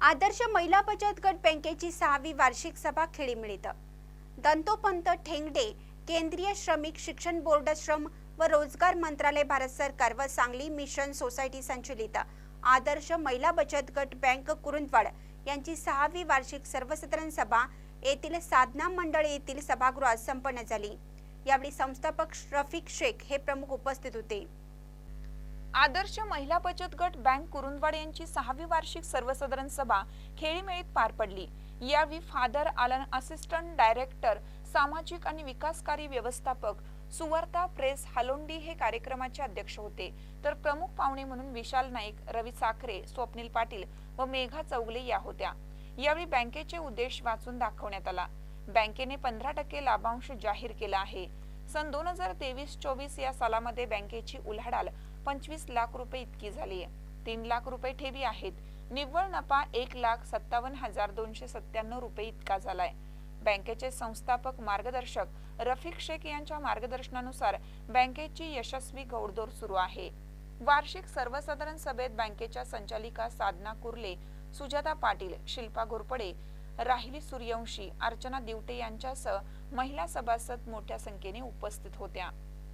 आदर्श महिला बचत गट बँकेची सहावी वार्षिक सभा खेळीमिळीत दंतोपंत ठेंगडे केंद्रीय श्रमिक शिक्षण बोर्ड श्रम व रोजगार मंत्रालय भारत सरकार व सांगली मिशन सोसायटी संचलित. आदर्श महिला बचत गट बँक कुरुंदवाड यांची सहावी वार्षिक सर्वसाधारण सभा येथील साधना मंडळ येथील सभागृहात संपन्न झाली. यावेळी संस्थापक रफिक शेख हे प्रमुख उपस्थित होते. आदर्श महिला बचत गट बँक कुरुंदवाड यांची सहावी वार्षिक सर्वसाधारण सभा खेळीमेळीत पार पडली. यावेळी फादर आलन असिस्टंट डायरेक्टर सामाजिक आणि विकासकारी व्यवस्थापक सुवर्ता प्रेस हालोंडी हे कार्यक्रमाचे अध्यक्ष होते. तर प्रमुख पाहुणे म्हणून विशाल नाईक रवी साखरे स्वप्नील पाटील व मेघा चौगले या होत्या. यावेळी बँकेचे उद्देश वाचून दाखवण्यात आला. बँकेने पंधरा टक्के लाभांश जाहीर केला आहे. सन दोन हजार तेवीस चोवीस या सालामध्ये बँकेची उलाढाल पंचवीस लाख रुपये इतकी झाली आहे. तीन लाख रुपये ठेवी आहेत. निव्वळ नफा एक लाख सत्तावन्न हजार दोनशे सत्त्याण्णव रुपये इतका झालाय. बँकेचे संस्थापक मार्गदर्शक रफिक शेख यांच्या मार्गदर्शनानुसार बँकेची यशस्वी घौडदौड सुरू आहे. वार्षिक सर्वसाधारण सभेत बँकेच्या संचालिका साधना कुर्ले सुजाता पाटील शिल्पा घोरपडे राहिली सूर्यवंशी अर्चना दिवटे यांच्यासह महिला सभासद मोठ्या संख्येने उपस्थित होत्या.